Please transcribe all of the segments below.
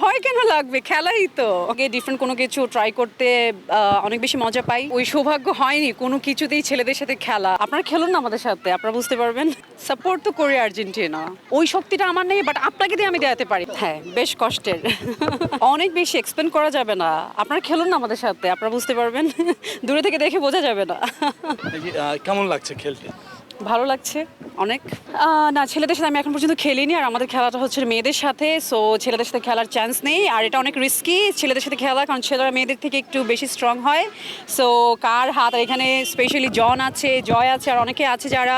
ভয় কেন লাগবে? খেলাই তো। আগে ডিফারেন্ট কোনো কিছু ট্রাই করতে অনেক বেশি মজা পাই। ওই সৌভাগ্য হয়নি কোনো কিছুতেই ছেলেদের সাথে খেলা। আপনারা খেলুন না আমাদের সাথে আপনারা বুঝতে পারবেন? সাপোর্ট তো করি আর্জেন্টিনা। ওই শক্তিটা আমার নেই বাট আপনাকে দিয়ে আমি দেখাতে পারি। হ্যাঁ বেশ কষ্টের। অনেক বেশি এক্সপ্লেন করা যাবে না। আপনারা খেলুন না আমাদের সাথে আপনারা বুঝতে পারবেন? দূরে থেকে দেখে বোঝা যাবে না। কেমন লাগছে খেলতে? ভালো লাগছে। অনেক? না, ছেলেদের সাথে আমি এখন পর্যন্ত খেলিনি, আর আমাদের খেলাটা হচ্ছে মেয়েদের সাথে সো ছেলেদের সাথে খেলার চান্স নেই, আর এটা অনেক রিস্কি ছেলেদের সাথে খেলা, কারণ ছেলেরা মেয়েদের থেকে একটু বেশি স্ট্রং হয় সো কার হাত, আর এখানে স্পেশালি জন আছে, জয় আছে, আর অনেকে আছে যারা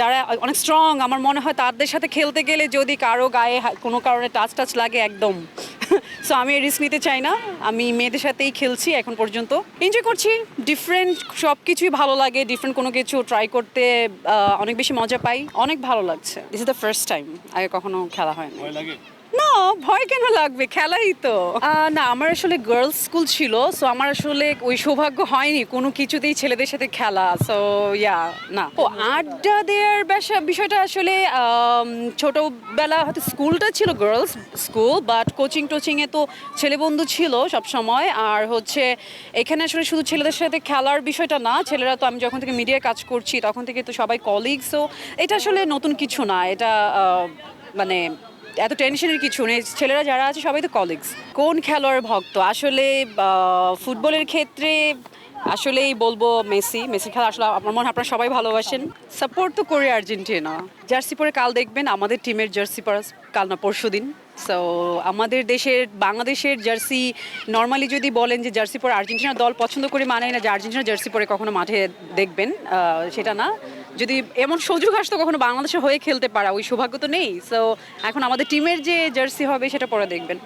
যারা অনেক স্ট্রং আমার মনে হয় তাদের সাথে খেলতে গেলে যদি কারও গায়ে কোনো কারণে টাচ টাচ লাগে, একদম। সো আমি রিস্ক নিতে চাই না। আমি মেয়েদের সাথেই খেলছি এখন পর্যন্ত। এনজয় করছি। ডিফারেন্ট সব কিছুই ভালো লাগে। ডিফারেন্ট কোনো কিছু ট্রাই করতে অনেক বেশি মজা পাই। অনেক ভালো লাগছে। This is the first time আগে কখনো খেলা হয়নি। ভয় লাগে? না ভয় কেন লাগবে? খেলাই তো। না আমার আসলে গার্লস স্কুল ছিল সো আমার আসলে ওই সৌভাগ্য হয়নি। কোনো কিছুতেই ছেলেদের সাথে খেলা সো ইয়া না। ও আড্ডা দেওয়ার বিষয়টা আসলে ছোটবেলা হয়তো স্কুলটা ছিল গার্লস স্কুল বাট কোচিং টোচিংয়ে তো ছেলে বন্ধু ছিল সব সময় আর হচ্ছে এখানে আসলে শুধু ছেলেদের সাথে খেলার বিষয়টা না ছেলেরা তো আমি যখন থেকে মিডিয়ায় কাজ করছি তখন থেকে তো সবাই কলিগসও এটা আসলে নতুন কিছু না এটা আহ, মানে এত টেনশনের কিছু নেই। ছেলেরা যারা আছে, সবাই তো কলিগস কোন খেলোয়াড় ভক্ত? আসলে ফুটবলের ক্ষেত্রে আসলেই বলব মেসি। মেসি খেলা আসলে আমার মনে আপনারা সবাই ভালোবাসেন। সাপোর্ট তো করি আর্জেন্টিনা। জার্সি পরে কাল দেখবেন, আমাদের টিমের জার্সি পরা কাল না পরশু দিন। সো আমাদের দেশের, বাংলাদেশের জার্সি নর্মালি যদি বলেন যে জার্সি পরে আর্জেন্টিনার দল পছন্দ করে মানে না, যে আর্জেন্টিনার জার্সি পরে কখনো মাঠে দেখবেন সেটা না। যদি এমন সুযোগ আসতো কখনো বাংলাদেশে হয়ে খেলতে পারা, ওই সৌভাগ্য তো নেই। সো এখন আমাদের টিমের যে জার্সি হবে সেটা পরে দেখবেন।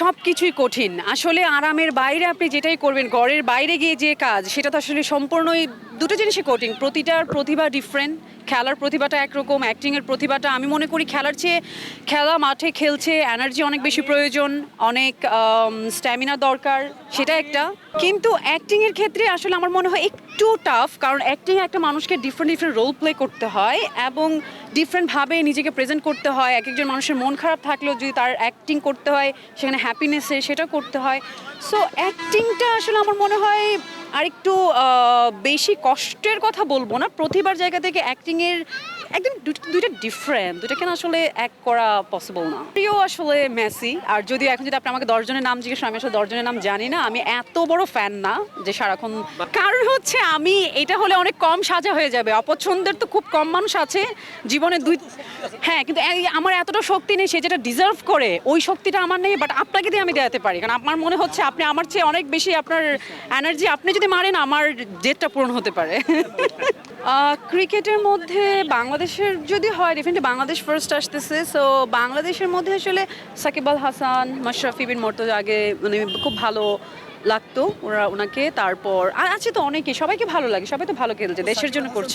সব কিছুই কঠিন। আসলে আরামের বাইরে আপনি যেটাই করবেন, ঘরের বাইরে গিয়ে যে কাজ, সেটা তো আসলে সম্পূর্ণই দুটো জিনিসই কঠিন। প্রতিটার প্রতিভা ডিফারেন্ট খেলার প্রতিভাটা একরকম অ্যাক্টিংয়ের প্রতিভাটা। আমি মনে করি খেলার চেয়ে খেলা, মাঠে খেলছে এনার্জি অনেক বেশি প্রয়োজন, অনেক স্ট্যামিনা দরকার, সেটা একটা। কিন্তু অ্যাক্টিংয়ের ক্ষেত্রে আসলে আমার মনে হয় একটু টাফ কারণ অ্যাক্টিং একটা মানুষকে ডিফারেন্ট ডিফারেন্ট রোল প্লে করতে হয় এবং ডিফারেন্টভাবে নিজেকে প্রেজেন্ট করতে হয় এক একজন মানুষের মন খারাপ থাকলেও যদি তার অ্যাক্টিং করতে হয়, সেখানে হ্যাপিনেসে সেটা করতে হয়। সো অ্যাক্টিংটা আসলে আমার মনে হয় আরেকটু বেশি কষ্টের কথা বলব না। প্রতিবার জায়গা থেকে অ্যাক্টিংয়ের একদম দুইটা ডিফারেন্ট দুইটা কেন আসলে এক করা পসিবল না। প্রিয় আসলে মেসি, আর যদি এখন যদি আপনি আমাকে দশজনের নাম জিজ্ঞেস আমি আসলে দশজনের নাম জানি না, আমি এত বড় ফ্যান না যে সারাক্ষণ কারণ হচ্ছে আমি, এটা হলে অনেক কম সাজা হয়ে যাবে। অপছন্দের তো খুব কম মানুষ আছে, জীবনে দুই হ্যাঁ কিন্তু আমার এতটা শক্তি নেই, সে যেটা ডিজার্ভ করে, ওই শক্তিটা আমার নেই বাট আপনাকে দিয়ে আমি দেখাতে পারি। কারণ আমার মনে হচ্ছে আপনি আমার চেয়ে অনেক বেশি আপনার এনার্জি আপনি যদি মারেন, আমার জেদটা পূরণ হতে পারে। ক্রিকেটের মধ্যে বাংলাদেশের যদি হয় ডেফিনেটলি বাংলাদেশ ফার্স্ট আসতেছে। সো বাংলাদেশের মধ্যে আসলে সাকিব আল হাসান, মাশরাফি বিন মর্তজ আগে মানে খুব ভালো লাগতো ওরা, ওনাকে। তারপর, আর আছে তো অনেকে, সবাইকে ভালো লাগে, সবাই তো ভালো খেলছে, দেশের জন্য করছে।